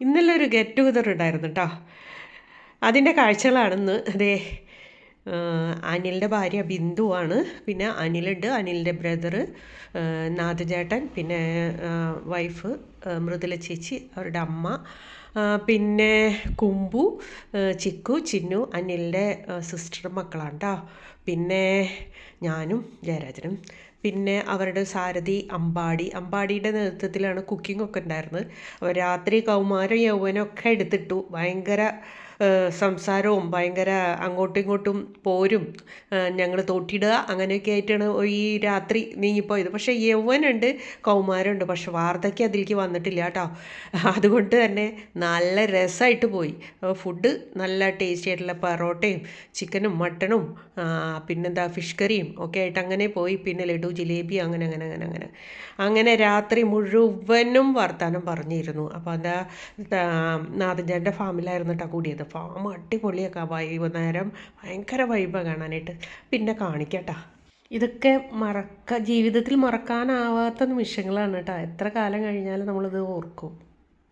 ഇന്നലെ ഒരു get together ഉണ്ടായിരുന്നു കേട്ടോ അതിന്റെ കാഴ്ചകളാണെന്ന് അതേ അനിലിന്റെ ഭാര്യ ബിന്ദുവാണ് പിന്നെ അനിലുണ്ട്. അനിലിന്റെ ബ്രദറ് നാഥചേട്ടൻ. പിന്നെ വൈഫ് മൃദുല ചേച്ചി അവരുടെ അമ്മ. പിന്നെ കുമ്പു ചിക്കു ചിന്നു അനിലിന്റെ സിസ്റ്റർ മക്കളാണ് കേട്ടോ പിന്നെ ഞാനും ജയരാജനും. പിന്നെ അവരുടെ സാരഥി അമ്പാടി. അമ്പാടിയുടെ നേതൃത്വത്തിലാണ് കുക്കിംഗ് ഒക്കെ ഉണ്ടായിരുന്നത്. അപ്പോൾ രാത്രി കൗമാരം യൗവനൊക്കെ എടുത്തിട്ടു. ഭയങ്കര സംസാരവും ഭയങ്കര അങ്ങോട്ടും ഇങ്ങോട്ടും പോരും. ഞങ്ങൾ തോട്ടിടുക അങ്ങനെയൊക്കെ ആയിട്ടാണ് ഈ രാത്രി നീങ്ങിപ്പോയത്. പക്ഷേ യൗവനുണ്ട് കൗമാരമുണ്ട്. പക്ഷെ വാർദ്ധക്യം അതിലേക്ക് വന്നിട്ടില്ല കേട്ടോ. അതുകൊണ്ട് തന്നെ നല്ല രസമായിട്ട് പോയി. ഫുഡ് നല്ല ടേസ്റ്റി ആയിട്ടുള്ള പൊറോട്ടയും ചിക്കനും മട്ടണും പിന്നെന്താ ഫിഷ് കറിയും ഒക്കെ ആയിട്ട് അങ്ങനെ പോയി. പിന്നെ ലഡു ജിലേബി അങ്ങനെ അങ്ങനെ അങ്ങനെ അങ്ങനെ. അങ്ങനെ രാത്രി മുഴുവനും വർത്താനം പറഞ്ഞിരുന്നു. അപ്പോൾ എന്താ നാദഞ്ചേന്റെ ഫാമിലായിരുന്നു കേട്ടോ കൂടിയത്. ഫാം അടിപൊളിയൊക്കെ വൈകുന്നേരം. ഭയങ്കര വൈബാണ് കാണാനായിട്ട്. പിന്നെ കാണിക്കട്ടാ. ഇതൊക്കെ മറക്ക ജീവിതത്തിൽ മറക്കാനാവാത്ത നിമിഷങ്ങളാണ് കേട്ടോ. എത്ര കാലം കഴിഞ്ഞാലും നമ്മളിത് ഓർക്കും.